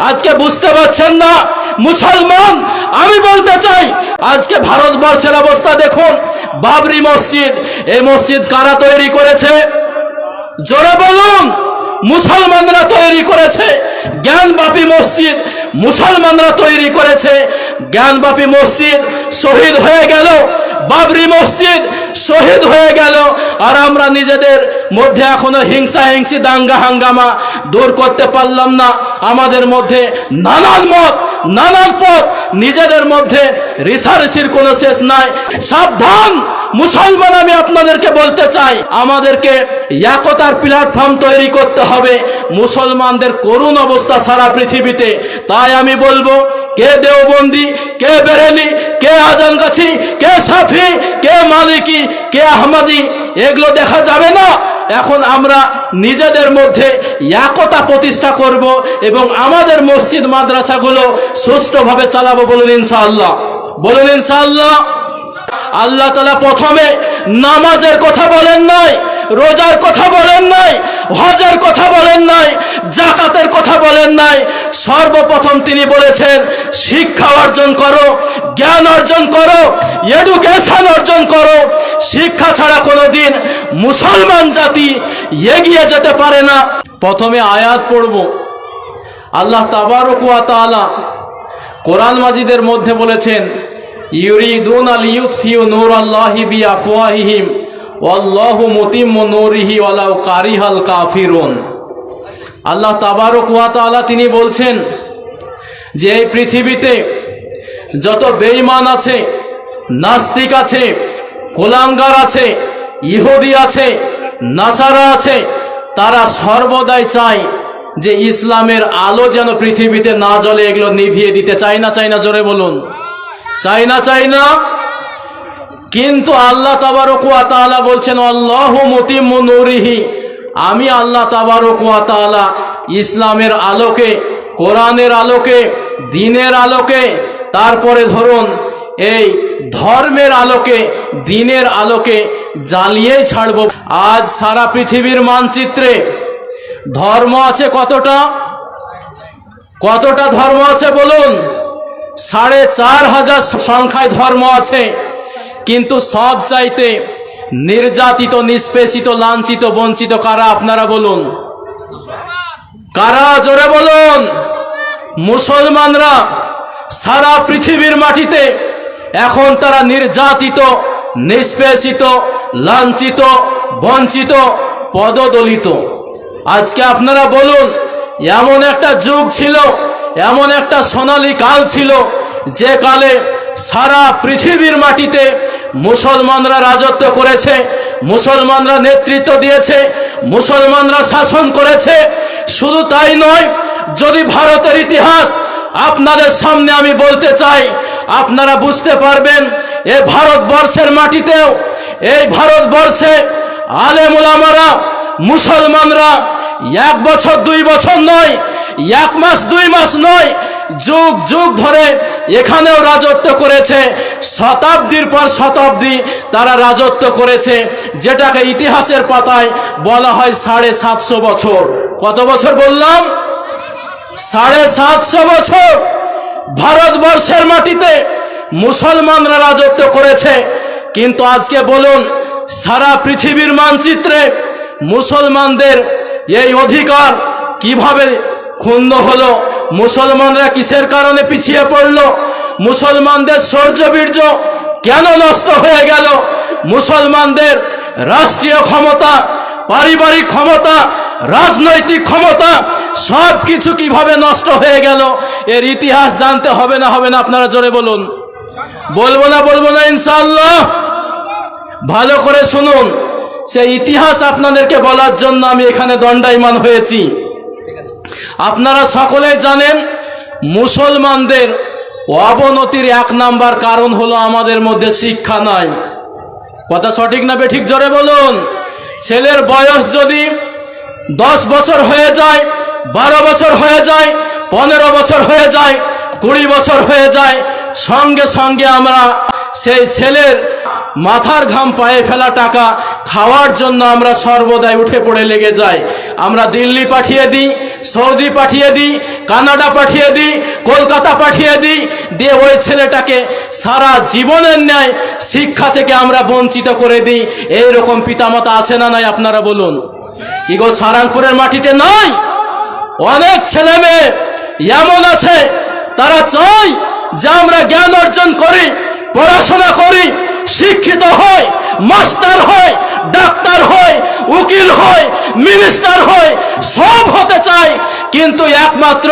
আজকে বুঝতে পারছেন না? মুসলমান, আমি বলতে চাই, আজকে ভারতবর্ষের অবস্থা দেখুন। বাবরি মসজিদ, এই মসজিদ কারা তৈরি করেছে? জোরে বলুন, মুসলমানরা তৈরি করেছে। জ্ঞানবাপী মসজিদ, মুসলমানরা তৈরি করেছে। জ্ঞানবাপী মসজিদ শহীদ হয়ে গেল। বাবরি মসজিদ শহীদ হয়ে গেল। আর আমরা নিজেদের মধ্যে এখনও হিংসা হিংসি দাঙ্গা হাঙ্গামা দূর করতে পারলাম না। আমাদের মধ্যে নানান মত, নানান পথ, নিজেদের মধ্যে রিসার্চির কোনো শেষ নাই। সাবধান! মুসলমান, আমি আপনাদেরকে বলতে চাই, আমাদেরকে একতার প্ল্যাটফর্ম তৈরি করতে হবে। মুসলমানদের করুণ অবস্থা সারা পৃথিবীতে। তাই আমি বলব, কে দেওবন্দি, কে বেরেলি, কে আজানগাছি, কে সাফি, কে মালিকি, কে আহমদি, এগুলো দেখা যাবে না। এখন আমরা নিজেদের মধ্যে একতা প্রতিষ্ঠা করব এবং আমাদের মসজিদ মাদ্রাসাগুলো সুষ্ঠুভাবে চালাবো বলুন ইনশাআল্লাহ। বলুন ইনশাআল্লাহ। আল্লাহ তালা প্রথমে নামাজের কথা বলেন নাই, রোজার কথা বলেন নাই, হজের কথা বলেন নাই জাকাতের কথা বলেন নাই। সর্বপ্রথম তিনি বলেছেন, শিক্ষা অর্জন করো, জ্ঞান অর্জন করো, এডুকেশন অর্জন করো। শিক্ষা ছাড়া কোনোদিন মুসলমান জাতি এগিয়ে যেতে পারে না। প্রথমে আয়াত পড়ব। আল্লাহ তাবারক ওয়া কোরআন মাজিদের মধ্যে বলেছেন, ইউরিদুন আল ইউতফিউ নূর আল্লাহি বি আফওয়াহিহিম ওয়াল্লাহু মুতিম্মু নূরিহি ওয়ালাউ কারিহাল কাফিরুন। আল্লাহ তাবারক তিনি বলছেন, যে এই পৃথিবীতে যত বেঈমান আছে, নাস্তিক আছে কোলাঙ্গার আছে ইহুদি আছে, নাসারা আছে, তারা সর্বদাই চায় যে ইসলামের আলো যেন পৃথিবীতে না জ্বলে, এগুলো নিভিয়ে দিতে। চাই না চাই না, জোরে বলুন। চাই না চাই না। কিন্তু আল্লাহ তাবারকুয়া তাআলা বলছেন, আল্লাহ মতিম নুরিহি। আমি আল্লাহ তাবারকুয়া তাআলা ইসলামের আলোকে, কোরআনের আলোকে, দিনের আলোকে, তারপরে ধরুন, এই ধর্মের আলোকে, দিনের আলোকে জ্বালিয়েই ছাড়ব। আজ সারা পৃথিবীর মানচিত্রে ধর্ম আছে কতটা? কতটা ধর্ম আছে বলুন? সাড়ে চার হাজার সংখ্যায় ধর্ম আছে, কিন্তু সব চাইতে নির্যাতিত, নিষ্পেষিত, লাঞ্ছিত, বঞ্চিত কারা আপনারা বলুন? কারা? জোরে বলুন। মুসলমানরা সারা পৃথিবীর মাটিতে এখন তারা নির্যাতিত, নিষ্পেষিত, লাঞ্ছিত, বঞ্চিত, পদদলিত। আজকে আপনারা বলুন, এমন একটা যুগ ছিল, এমন একটা সোনালী কাল ছিল, যে কালে সারা পৃথিবীর মাটিতে মুসলমানরা রাজত্ব করেছে, মুসলমানরা নেতৃত্ব দিয়েছে, মুসলমানরা শাসন করেছে। শুধু তাই নয়, যদি ভারতের ইতিহাস আপনাদের সামনে আমি বলতে চাই আপনারা বুঝতে পারবেন, এ ভারতবর্ষের মাটিতেও, এই ভারতবর্ষে আলেমুলামারা মুসলমানরা এক বছর দুই বছর নয়, এক মাস দুই মাস নয়, যুগ যুগ ধরে এখানেও রাজত্ব করেছে। শতাব্দীর পর শতাব্দী তারা রাজত্ব করেছে, যেটাকে ইতিহাসের পাতায় বলা হয় সাড়ে সাতশো বছর। কত বছর বললাম? সাড়ে সাতশো বছর। ভারতবর্ষের মাটিতে মুসলমানরা রাজত্ব করেছে। কিন্তু আজকে বলুন, সারা পৃথিবীর মানচিত্রে মুসলমানদের এই অধিকার কীভাবে ক্ষুণ্ণ হলো? মুসলমানরা কিসের কারণে পিছিয়ে পড়ল? মুসলমানদের শৌর্যবীর্য কেন নষ্ট হয়ে গেল? মুসলমানদের রাষ্ট্রীয় ক্ষমতা, পারিবারিক ক্ষমতা, রাজনৈতিক ক্ষমতা সব কিছু কীভাবে নষ্ট হয়ে গেল? এর ইতিহাস জানতে হবে না হবে না? আপনারা জোরে বলুন। বলব না বলব না ইনশাল্লাহ ভালো করে শুনুন। সেই ইতিহাস আপনাদেরকে বলার জন্য আমি এখানে দণ্ডায়মান হয়েছি। আপনারা সকলে জানেন, মুসলমানদের অবনতির এক নাম্বার কারণ হলো আমাদের মধ্যে শিক্ষা নাই। কথা সঠিক না বেঠিক? জোরে বলুন। ছেলের বয়স যদি দশ বছর হয়ে যায় বারো বছর হয়ে যায়, পনেরো বছর হয়ে যায়, কুড়ি বছর হয়ে যায়, সঙ্গে সঙ্গে আমরা সেই ছেলের মাথার ঘাম পায়ে ফেলা টাকা খাওয়ার জন্য আমরা সর্বদাই উঠে পড়ে লেগে যাই। আমরা দিল্লি পাঠিয়ে দিই, সৌদি পাঠিয়ে দিই, কানাডা পাঠিয়ে দিই, কলকাতা পাঠিয়ে দিই, দিয়ে ওই ছেলেটাকে সারা জীবনের ন্যায় শিক্ষা থেকে আমরা বঞ্চিত করে দিই। এইরকম পিতামাতা আছে না নাই, আপনারা বলুন? ইগো সারাংপুরের মাটিতে নয় অনেক ছেলে মেয়ে এমন আছে, তারা চায় যে আমরা জ্ঞান অর্জন করি, পড়াশোনা করি, শিক্ষিত হয় মাস্টার হয় ডাক্তার হয় উকিল হয় মিনিস্টার হয় সব হতে চায়, কিন্তু একমাত্র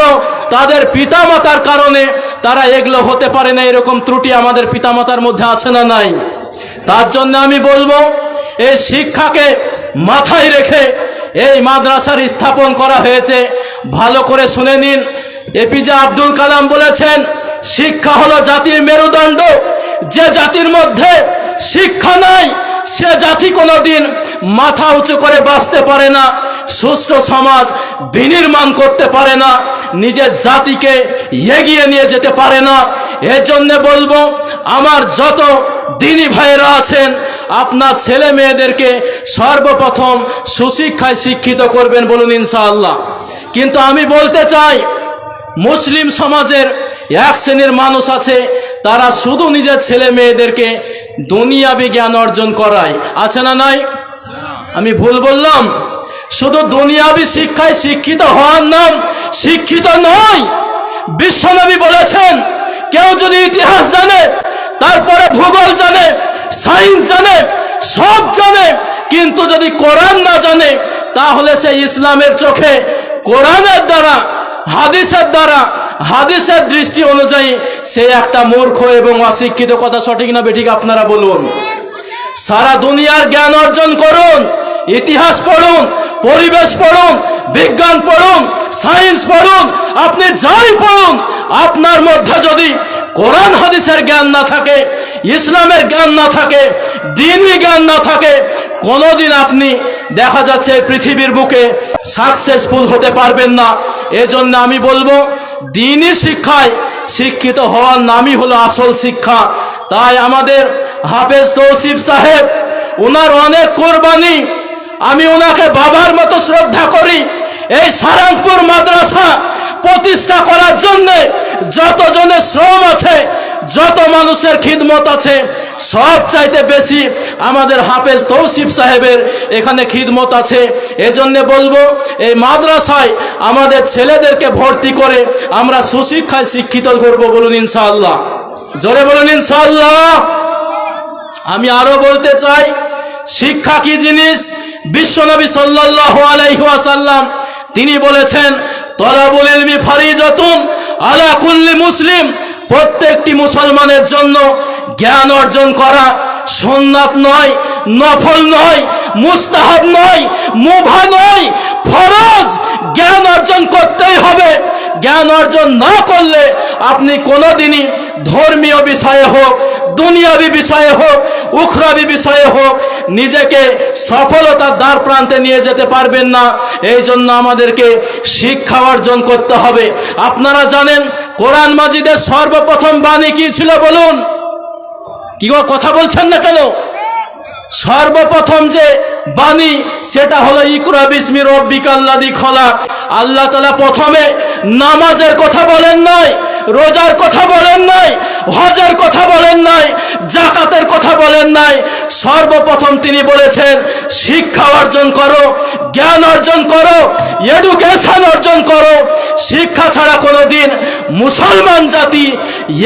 তাদের পিতামাতার কারণে তারা এগুলো হতে পারে না, এরকম ত্রুটি আমাদের পিতামাতার মধ্যে আছে না নাই। তার জন্য আমি বলব, এই শিক্ষাকে মাথায় রেখে এই মাদ্রাসার স্থাপন করা হয়েছে ভালো করে শুনে নিন। এপিজে আব্দুল কালাম বলেছেন, শিক্ষা হলো জাতির মেরুদণ্ড। যে জাতির মধ্যে শিক্ষা নাই, সে জাতি কোনোদিন মাথা উঁচু করে বাঁচতে পারে না, সুস্থ সমাজ বিনির্মাণ করতে পারে না, নিজের জাতিকে এগিয়ে নিয়ে যেতে পারে না। এর জন্য বলব, আমার যত দিনী ভাইয়েরা আছেন, আপনার ছেলে মেয়েদেরকে সর্বপ্রথম সুশিক্ষায় শিক্ষিত করবেন বলুন ইনশাআল্লাহ। কিন্তু আমি বলতে চাই, মুসলিম সমাজের এক শ্রেণির মানুষ আছে, তারা শুধু নিজের ছেলে মেয়েদেরকে দুনিয়াবি জ্ঞান অর্জন করায়। আছে না নাই? আমি ভুল বললাম? শুধু দুনিয়াবি শিক্ষায় শিক্ষিত হওয়ার নাম শিক্ষিত নয়। বিশ্বনবী বলেছেন, কেউ যদি ইতিহাস জানে, তারপরে ভূগোল জানে, সায়েন্স জানে, সব জানে, কিন্তু যদি কোরআন না জানে, তাহলে সে ইসলামের চোখে কোরআনের দ্বারা, হাদিসের দ্বারা, হাদিসের দৃষ্টি অনুযায়ী সে একটা মূর্খ এবং অশিক্ষিত কথা সঠিক না বেঠিক আপনারা বলুন। সারা দুনিয়ার জ্ঞান অর্জন করুন, ইতিহাস পড়ুন, পরিবেশ পড়ুন, বিজ্ঞান পড়ুন, সায়েন্স পড়ুন, আপনি যাই পড়ুন, আপনার মধ্যে যদি কোরআন হাদিসের জ্ঞান না থাকে, ইসলামের জ্ঞান না থাকে, দিনই জ্ঞান না থাকে, কোনোদিন আপনি দেখা যাচ্ছে পৃথিবীর বুকে সাকসেসফুল হতে পারবেন না। এজন্য আমি বলব, দিনই শিক্ষায় শিক্ষিত হওয়ার নামই হলো আসল শিক্ষা। তাই আমাদের হাফেজ তৌসিফ সাহেব ওনার অনেক কোরবানি, আমি ওনাকে বাবার মতো শ্রদ্ধা করি। এই সারাংপুর মাদ্রাসা প্রতিষ্ঠা করার জন্য যতজনের শ্রম আছে, যত মানুষের খিদমত আছে সব চাইতে বেশি আমাদের হাফেজ তৌসিফ সাহেবের এখানে খিদমত আছে। এজন্য বলব, এই মাদ্রাসায় আমাদের ছেলেদেরকে ভর্তি করে আমরা সুশিক্ষায় শিক্ষিত করব বলুন ইনশাআল্লাহ। জোরে বলুন ইনশাআল্লাহ। আমি আরও বলতে চাই, শিক্ষা কি জিনিস? বিশ্বনবী সাল্লাল্লাহু আলাইহি ওয়াসাল্লাম তিনি বলেছেন, তলাবুল ইলমি ফারিজাতুন আলা কুল্লি মুসলিম প্রত্যেকটি মুসলমানের জন্য জ্ঞান অর্জন করা সন্ন্যাত নয়, নফল নয়, মুস্তাহাব নয়, মুভা নয়। ফরজ জ্ঞান অর্জন করতেই হবে। জ্ঞান অর্জন না করলে আপনি কোনোদিনই ধর্মীয় বিষয়ে হোক দুনিয়াবি বিষয়ে হোক, উখরাবি বিষয়ে হোক, নিজেকে সফলতার দ্বার প্রান্তে নিয়ে যেতে পারবেন না। এই জন্য আমাদেরকে শিক্ষা অর্জন করতে হবে। আপনারা জানেন, কোরআন মাজিদের সর্বপ্রথম বাণী কি ছিল বলুন? কি কথা বলছেন না কেন? সর্বপ্রথম যে বাণী, সেটা হলো, ইকরা বিসমি রব্বিকাল্লাদি খলা আল্লাহ তালা প্রথমে নামাজের কথা বলেন নাই, রোজার কথা বলেন নাই হজের কথা বলেন নাই, জাকাতের কথা বলেন নাই। সর্বপ্রথম তিনি বলেছেন, শিক্ষা অর্জন করো, জ্ঞান অর্জন করো এডুকেশন অর্জন করো। শিক্ষা ছাড়া কোনোদিন মুসলমান জাতি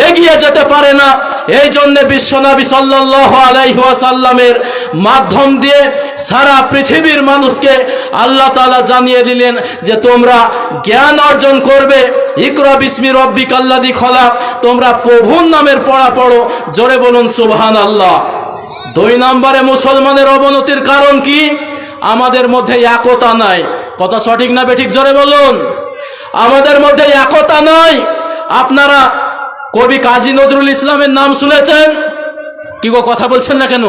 এগিয়ে যেতে পারে না। এই জন্যে বিশ্বনবী সাল্লাল্লাহু আলাইহি ওয়াসাল্লামের মাধ্যম দিয়ে সারা পৃথিবীর মানুষকে আল্লাহ তাআলা জানিয়ে দিলেন যে তোমরা জ্ঞান অর্জন করবে। তোমরা প্রভুর নামের পড়া পড়ো। জোরে বলুন সুবহান আল্লাহ দুই নম্বরে মুসলমানের অবনতির কারণ কি? আমাদের মধ্যে একতা নাই। কথা সঠিক না বেঠিক? জোরে বলুন। আমাদের মধ্যে একতা নাই। আপনারা কবি কাজী নজরুল ইসলামের নাম শুনেছেন? কি গো, কথা বলছেন না কেন?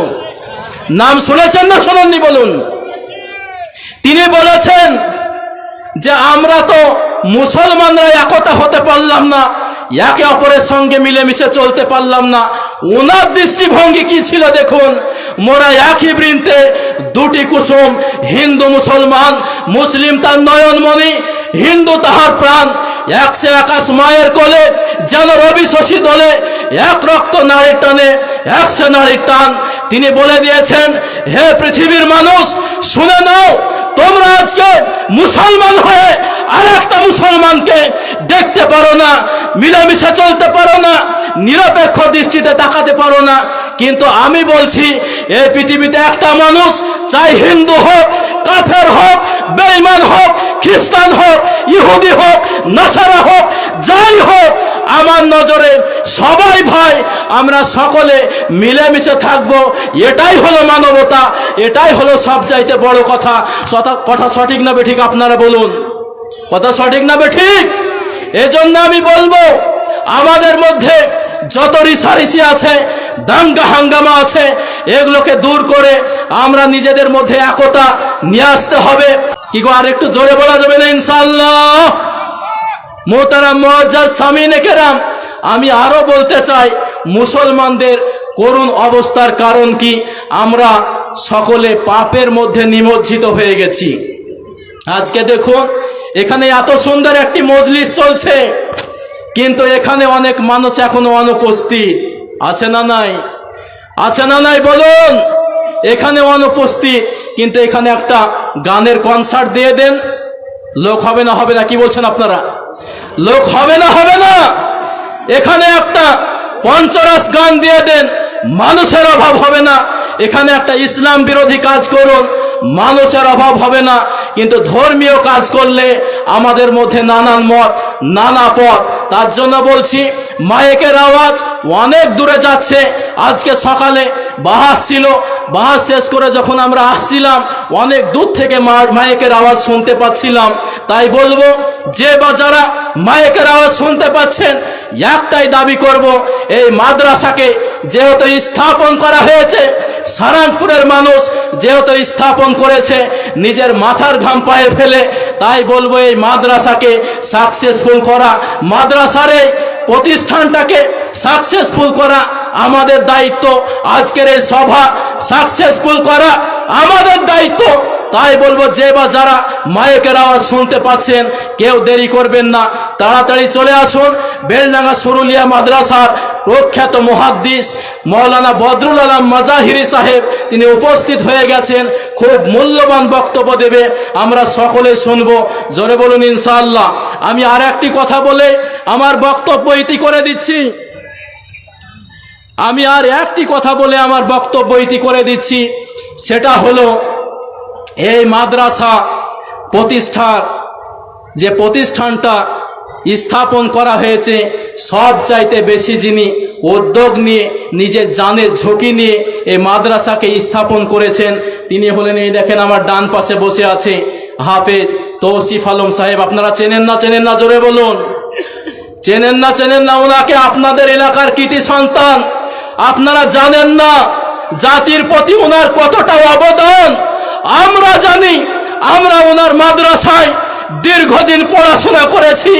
নাম শুনেছেন না শোনেননি বলুন? তিনি বলেছেন যে আমরা তো মুসলমানরা একতা হতে পারলাম না, একে অপরের সঙ্গে মিলেমিশে চলতে পারলাম না। ওনার দৃষ্টিভঙ্গি কি ছিল দেখুন? মোরা একই বৃন্তে দুটি কুসুম, হিন্দু মুসলমান, মুসলিম তার নয়নমণি, হিন্দু তাহার প্রাণ। একশো একাশ মায়ের কোলে, যেন রবি শশী দলে, এক রক্ত নারীর টানে একশো নারীর টান। তিনি বলে দিয়েছেন, হে পৃথিবীর মানুষ, শুনে নাও তোমরা আজকে মুসলমান হয়ে আর একটা মুসলমানকে দেখতে পারো না, মিলেমিশে চলতে পারো না, নিরপেক্ষ দৃষ্টিতে তাকাতে পারো না। কিন্তু আমি বলছি, এই পৃথিবীতে একটা মানুষ, চাই হিন্দু হোক, কাফের হোক, বেঈমান হোক, খ্রিস্টান হোক, ইহুদি হোক, নাসারা হোক, যাই হোক আমার নজরে সবাই ভাই, আমরা সকলে মিলেমিশে থাকব। এটাই হলো মানবতা, এটাই হলো সবচাইতে বড় কথা। কথা সঠিক না ঠিক আপনারা বলুন? কথা সঠিক না ঠিক এজন্য আমি বলব, আমাদের মধ্যে যত রিসারিসি আছে, দাঙ্গা হাঙ্গামা আছে, এগুলোকে দূর করে আমরা নিজেদের মধ্যে একতা নিয়ে আসতে হবে। কি আর একটু জোরে বলা যাবে না ইনশাল্লাহ মোতারাম মজ্জাদ সামিনে কেরাম আমি আরও বলতে চাই, মুসলমানদের করুণ অবস্থার কারণ কি? আমরা সকলে পাপের মধ্যে নিমজ্জিত হয়ে গেছি। আজকে দেখুন, এখানে এত সুন্দর একটি মজলিস চলছে, কিন্তু এখানে অনেক মানুষ এখনও অনুপস্থিত। আছে না নাই? আছে না নাই বলুন? এখানে অনুপস্থিত, কিন্তু এখানে একটা গানের কনসার্ট দিয়ে দেন। লোক হবে না হবে না, কি বলছেন আপনারা? লোক হবে না হবে না। এখানে একটা পঞ্চরস গান দিয়ে দেন, মানুষের অভাব হবে না। এখানে একটা ইসলাম বিরোধী কাজ করুন, মানুষের অভাব হবে না। কিন্তু ধর্মীয় কাজ করলে আমাদের মধ্যে নানান মত, নানা পথ। তার জন্য বলছি মায়েকের আওয়াজ অনেক দূরে যাচ্ছে। আজকে সকালে বাহাস ছিল বাহাস শেষ করে যখন আমরা আসছিলাম, অনেক দূর থেকে মায়েকের আওয়াজ শুনতে পাচ্ছিলাম। তাই বলব, যে বা যারা মায়েকের আওয়াজ শুনতে পাচ্ছেন, একটাই দাবি করব, এই মাদ্রাসাকে যেহেতু স্থাপন করা হয়েছে সারাংপুরের মানুষ যেহেতু স্থাপন করেছে, নিজের মাথার ঘাম পায়ে ফেলে, তাই বলব এই মাদ্রাসাকে সাকসেসফুল করা। মাদ্রাসার প্রতিষ্ঠানটাকে সাকসেসফুল করা আমাদের দায়িত্ব। আজকের এই সভা সাকসেসফুল করা আমাদের দায়িত্ব। তাই বলব যে বা যারা মায়েকের আওয়াজ শুনতে পাচ্ছেন, কেউ দেরি করবেন না। তাড়াতাড়ি চলে আসুন। বেলডাঙ্গা সরুলিয়া মাদ্রাসার প্রখ্যাত মহাদ্দিস মৌলানা বদরুল আলম মাজাহিরি সাহেব, তিনি উপস্থিত হয়ে গেছেন। খুব মূল্যবান বক্তব্য দেবে। আমরা সকলে শুনব। জোরে বলুন ইনশাআল্লাহ। আমি আর একটি কথা বলে আমার বক্তব্য ইতি করে দিচ্ছি। আমি আর একটি কথা বলে আমার বক্তব্য ইতি করে দিচ্ছি। সেটা হলো এই মাদ্রাসা প্রতিষ্ঠার যে প্রতিষ্ঠানটা স্থাপন করা হয়েছে, সব চাইতে বেশি যিনি উদ্যোগ নিয়ে, নিজের জানের ঝুঁকি নিয়ে এই মাদ্রাসাকে স্থাপন করেছেন, তিনি হলেন এই দেখেন আমার ডান পাশে বসে আছে হাফেজ তৌসিফ আলম সাহেব। আপনারা চেনেন না চেনেন না, জোরে বলুন। চেনেন না চেনেন না, ওনাকে আপনাদের এলাকার কৃতি সন্তান। আপনারা জানেন না, জাতির প্রতি ওনার কতটা অবদান। আমরা জানি, আমরা ওনার মাদ্রাসায় দীর্ঘদিন পড়াশোনা করেছি।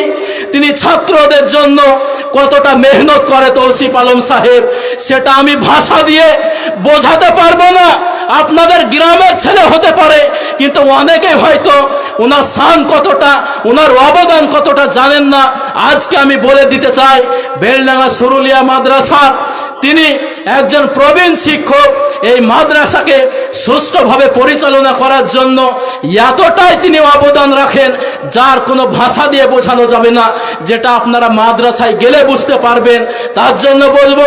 তিনি ছাত্রদের জন্য কতটা মেহনত করে তৌসিফ আলম সাহেব, সেটা আমি ভাষা দিয়ে বোঝাতে পারব না। আপনাদের গ্রামের ছেলে হতে পারে, কিন্তু অনেকে হয়তো ওনার শান কতটা, ওনার অবদান কতটা জানেন না। আজকে আমি বলে দিতে চাই, বেলডাঙ্গা সুরুলিয়া মাদ্রাসার তিনি একজন প্রবীণ শিক্ষক এই মাদ্রাসাকে সুষ্ঠুভাবে পরিচালনা করার জন্য এতটাই তিনি অবদান রাখেন, যার কোনো ভাষা দিয়ে বোঝানো যাবে না, যেটা আপনারা মাদ্রাসায় গেলে বুঝতে পারবেন। তার জন্য বলব,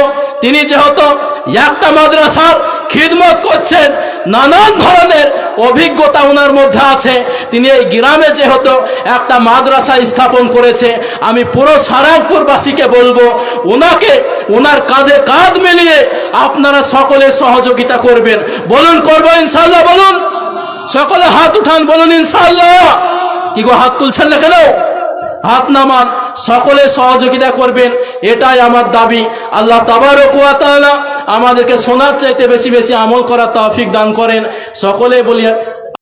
তিনি যেহেতু একটা মাদ্রাসার খিদমত করছেন, নানান ধরনের অভিজ্ঞতা ওনার মধ্যে আছে। তিনি এই গ্রামে যেহেতু একটা মাদ্রাসা স্থাপন করেছে, আমি পুরো সারাংপুরবাসীকে বলব, ওনাকে, ওনার কাঁধে কাঁধ মিলিয়ে আপনারা সকলে সহযোগিতা করবেন। বলুন, করব ইনশাল্লাহ, বলুন। সকলে হাত উঠান, বলুন, ইনশাল্লাহ। কি গো, হাত তুলছেন না কেন? হাত নামান, সকলে সহযোগিতা করবেন, এটাই আমার দাবি। আল্লাহ তাবার ওয়া তাআলা আমাদেরকে শোনার চাইতে বেশি বেশি আমল করার তাফিক দান করেন। সকলে বলি